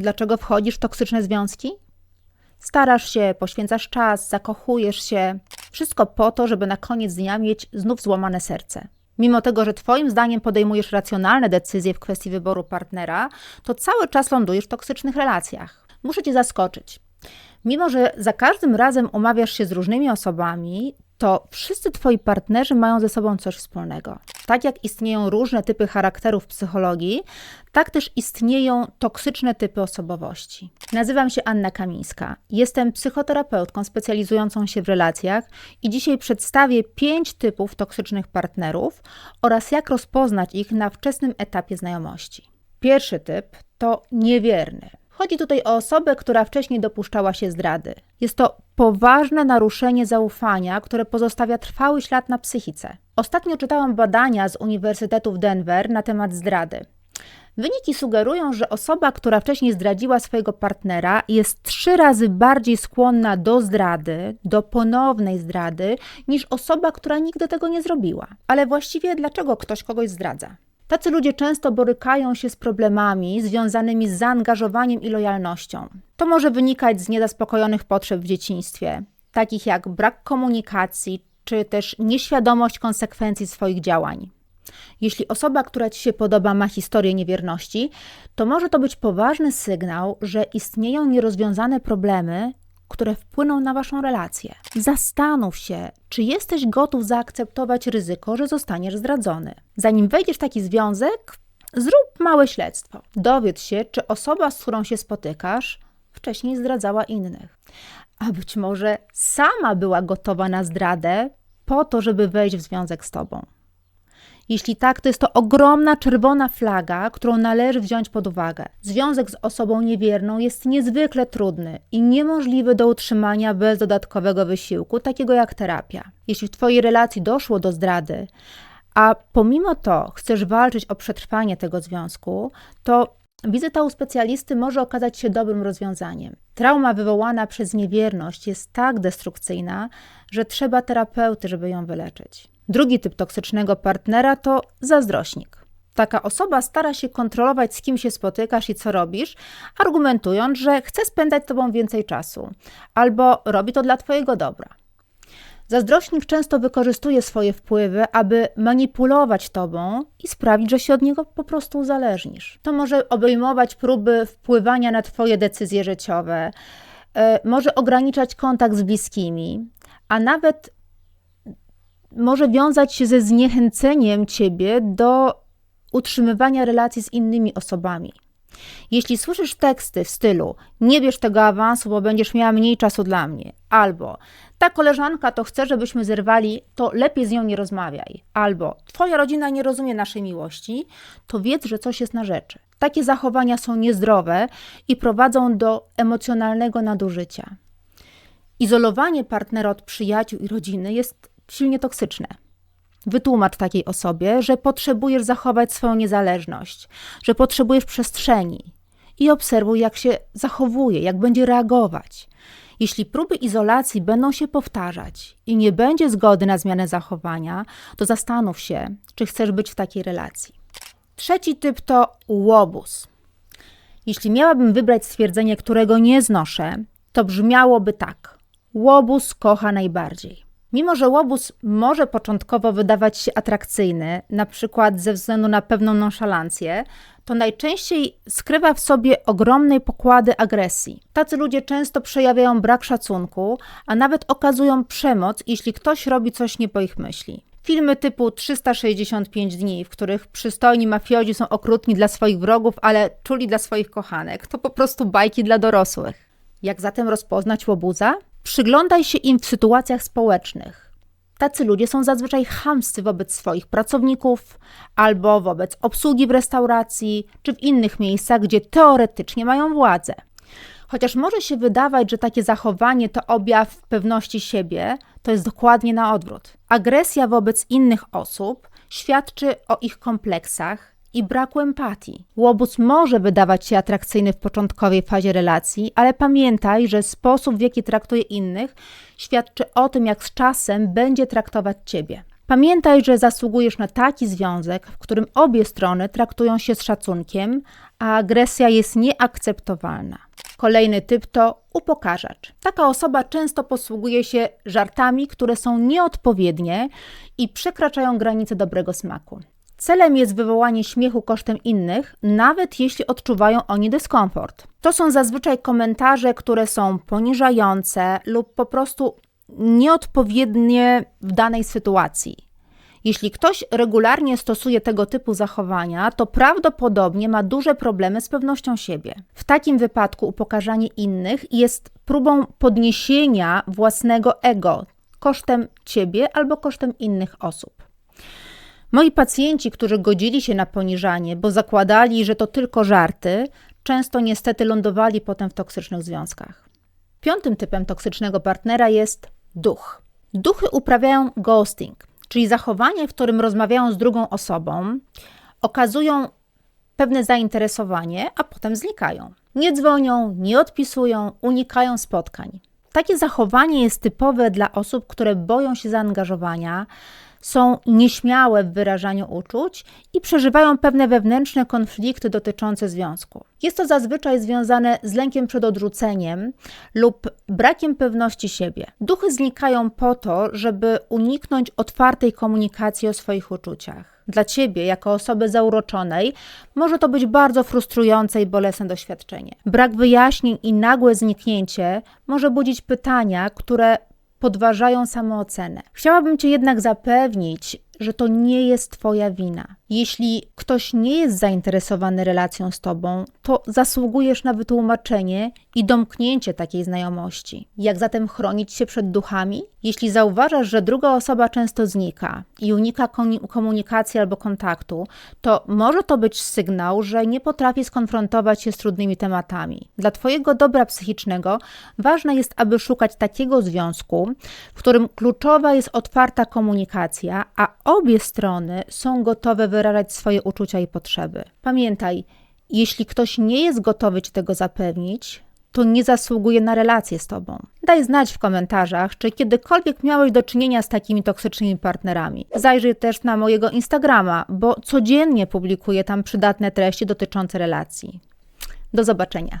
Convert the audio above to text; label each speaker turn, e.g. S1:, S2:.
S1: dlaczego wchodzisz w toksyczne związki? Starasz się, poświęcasz czas, zakochujesz się. Wszystko po to, żeby na koniec dnia mieć znów złamane serce. Mimo tego, że Twoim zdaniem podejmujesz racjonalne decyzje w kwestii wyboru partnera, to cały czas lądujesz w toksycznych relacjach. Muszę Cię zaskoczyć. Mimo, że za każdym razem umawiasz się z różnymi osobami, to wszyscy Twoi partnerzy mają ze sobą coś wspólnego. Tak jak istnieją różne typy charakterów psychologii, tak też istnieją toksyczne typy osobowości. Nazywam się Anna Kamińska. Jestem psychoterapeutką specjalizującą się w relacjach i dzisiaj przedstawię pięć typów toksycznych partnerów oraz jak rozpoznać ich na wczesnym etapie znajomości. Pierwszy typ to niewierny. Chodzi tutaj o osobę, która wcześniej dopuszczała się zdrady. Jest to poważne naruszenie zaufania, które pozostawia trwały ślad na psychice. Ostatnio czytałam badania z Uniwersytetu w Denver na temat zdrady. Wyniki sugerują, że osoba, która wcześniej zdradziła swojego partnera, jest trzy razy bardziej skłonna do zdrady, do ponownej zdrady, niż osoba, która nigdy tego nie zrobiła. Ale właściwie dlaczego ktoś kogoś zdradza? Tacy ludzie często borykają się z problemami związanymi z zaangażowaniem i lojalnością. To może wynikać z niezaspokojonych potrzeb w dzieciństwie, takich jak brak komunikacji czy też nieświadomość konsekwencji swoich działań. Jeśli osoba, która ci się podoba, ma historię niewierności, to może to być poważny sygnał, że istnieją nierozwiązane problemy które wpłyną na Waszą relację. Zastanów się, czy jesteś gotów zaakceptować ryzyko, że zostaniesz zdradzony. Zanim wejdziesz w taki związek, zrób małe śledztwo. Dowiedz się, czy osoba, z którą się spotykasz, wcześniej zdradzała innych. A być może sama była gotowa na zdradę po to, żeby wejść w związek z Tobą. Jeśli tak, to jest to ogromna czerwona flaga, którą należy wziąć pod uwagę. Związek z osobą niewierną jest niezwykle trudny i niemożliwy do utrzymania bez dodatkowego wysiłku, takiego jak terapia. Jeśli w Twojej relacji doszło do zdrady, a pomimo to chcesz walczyć o przetrwanie tego związku, to wizyta u specjalisty może okazać się dobrym rozwiązaniem. Trauma wywołana przez niewierność jest tak destrukcyjna, że trzeba terapeuty, żeby ją wyleczyć. Drugi typ toksycznego partnera to zazdrośnik. Taka osoba stara się kontrolować, z kim się spotykasz i co robisz, argumentując, że chce spędzać z tobą więcej czasu, albo robi to dla twojego dobra. Zazdrośnik często wykorzystuje swoje wpływy, aby manipulować tobą i sprawić, że się od niego po prostu uzależnisz. To może obejmować próby wpływania na twoje decyzje życiowe, e, może ograniczać kontakt z bliskimi, a nawet może wiązać się ze zniechęceniem ciebie do utrzymywania relacji z innymi osobami. Jeśli słyszysz teksty w stylu nie bierz tego awansu, bo będziesz miała mniej czasu dla mnie, albo ta koleżanka to chce, żebyśmy zerwali, to lepiej z nią nie rozmawiaj, albo twoja rodzina nie rozumie naszej miłości, to wiedz, że coś jest na rzeczy. Takie zachowania są niezdrowe i prowadzą do emocjonalnego nadużycia. Izolowanie partnera od przyjaciół i rodziny jest silnie toksyczne. Wytłumacz takiej osobie, że potrzebujesz zachować swoją niezależność, że potrzebujesz przestrzeni i obserwuj, jak się zachowuje, jak będzie reagować. Jeśli próby izolacji będą się powtarzać i nie będzie zgody na zmianę zachowania, to zastanów się, czy chcesz być w takiej relacji. Trzeci typ to łobuz. Jeśli miałabym wybrać stwierdzenie, którego nie znoszę, to brzmiałoby tak: łobuz kocha najbardziej. Mimo, że łobuz może początkowo wydawać się atrakcyjny, na przykład ze względu na pewną nonszalancję, to najczęściej skrywa w sobie ogromnej pokłady agresji. Tacy ludzie często przejawiają brak szacunku, a nawet okazują przemoc, jeśli ktoś robi coś nie po ich myśli. Filmy typu 365 dni, w których przystojni mafiozi są okrutni dla swoich wrogów, ale czuli dla swoich kochanek, to po prostu bajki dla dorosłych. Jak zatem rozpoznać łobuza? Przyglądaj się im w sytuacjach społecznych. Tacy ludzie są zazwyczaj chamscy wobec swoich pracowników albo wobec obsługi w restauracji czy w innych miejscach, gdzie teoretycznie mają władzę. Chociaż może się wydawać, że takie zachowanie to objaw pewności siebie, to jest dokładnie na odwrót. Agresja wobec innych osób świadczy o ich kompleksach, i braku empatii. Łobuz może wydawać się atrakcyjny w początkowej fazie relacji, ale pamiętaj, że sposób, w jaki traktuje innych, świadczy o tym, jak z czasem będzie traktować ciebie. Pamiętaj, że zasługujesz na taki związek, w którym obie strony traktują się z szacunkiem, a agresja jest nieakceptowalna. Kolejny typ to upokarzacz. Taka osoba często posługuje się żartami, które są nieodpowiednie i przekraczają granice dobrego smaku. Celem jest wywołanie śmiechu kosztem innych, nawet jeśli odczuwają oni dyskomfort. To są zazwyczaj komentarze, które są poniżające lub po prostu nieodpowiednie w danej sytuacji. Jeśli ktoś regularnie stosuje tego typu zachowania, to prawdopodobnie ma duże problemy z pewnością siebie. W takim wypadku upokarzanie innych jest próbą podniesienia własnego ego kosztem ciebie albo kosztem innych osób. Moi pacjenci, którzy godzili się na poniżanie, bo zakładali, że to tylko żarty, często niestety lądowali potem w toksycznych związkach. Piątym typem toksycznego partnera jest duch. Duchy uprawiają ghosting, czyli zachowanie, w którym rozmawiają z drugą osobą, okazują pewne zainteresowanie, a potem znikają. Nie dzwonią, nie odpisują, unikają spotkań. Takie zachowanie jest typowe dla osób, które boją się zaangażowania, są nieśmiałe w wyrażaniu uczuć i przeżywają pewne wewnętrzne konflikty dotyczące związku. Jest to zazwyczaj związane z lękiem przed odrzuceniem lub brakiem pewności siebie. Duchy znikają po to, żeby uniknąć otwartej komunikacji o swoich uczuciach. Dla ciebie, jako osoby zauroczonej, może to być bardzo frustrujące i bolesne doświadczenie. Brak wyjaśnień i nagłe zniknięcie może budzić pytania, które podważają samoocenę. Chciałabym Cię jednak zapewnić, że to nie jest Twoja wina. Jeśli ktoś nie jest zainteresowany relacją z Tobą, to zasługujesz na wytłumaczenie i domknięcie takiej znajomości. Jak zatem chronić się przed duchami? Jeśli zauważasz, że druga osoba często znika i unika komunikacji albo kontaktu, to może to być sygnał, że nie potrafi skonfrontować się z trudnymi tematami. Dla Twojego dobra psychicznego ważne jest, aby szukać takiego związku, w którym kluczowa jest otwarta komunikacja, a obie strony są gotowe wyrażać swoje uczucia i potrzeby. Pamiętaj, jeśli ktoś nie jest gotowy Ci tego zapewnić, to nie zasługuje na relację z Tobą. Daj znać w komentarzach, czy kiedykolwiek miałeś do czynienia z takimi toksycznymi partnerami. Zajrzyj też na mojego Instagrama, bo codziennie publikuję tam przydatne treści dotyczące relacji. Do zobaczenia.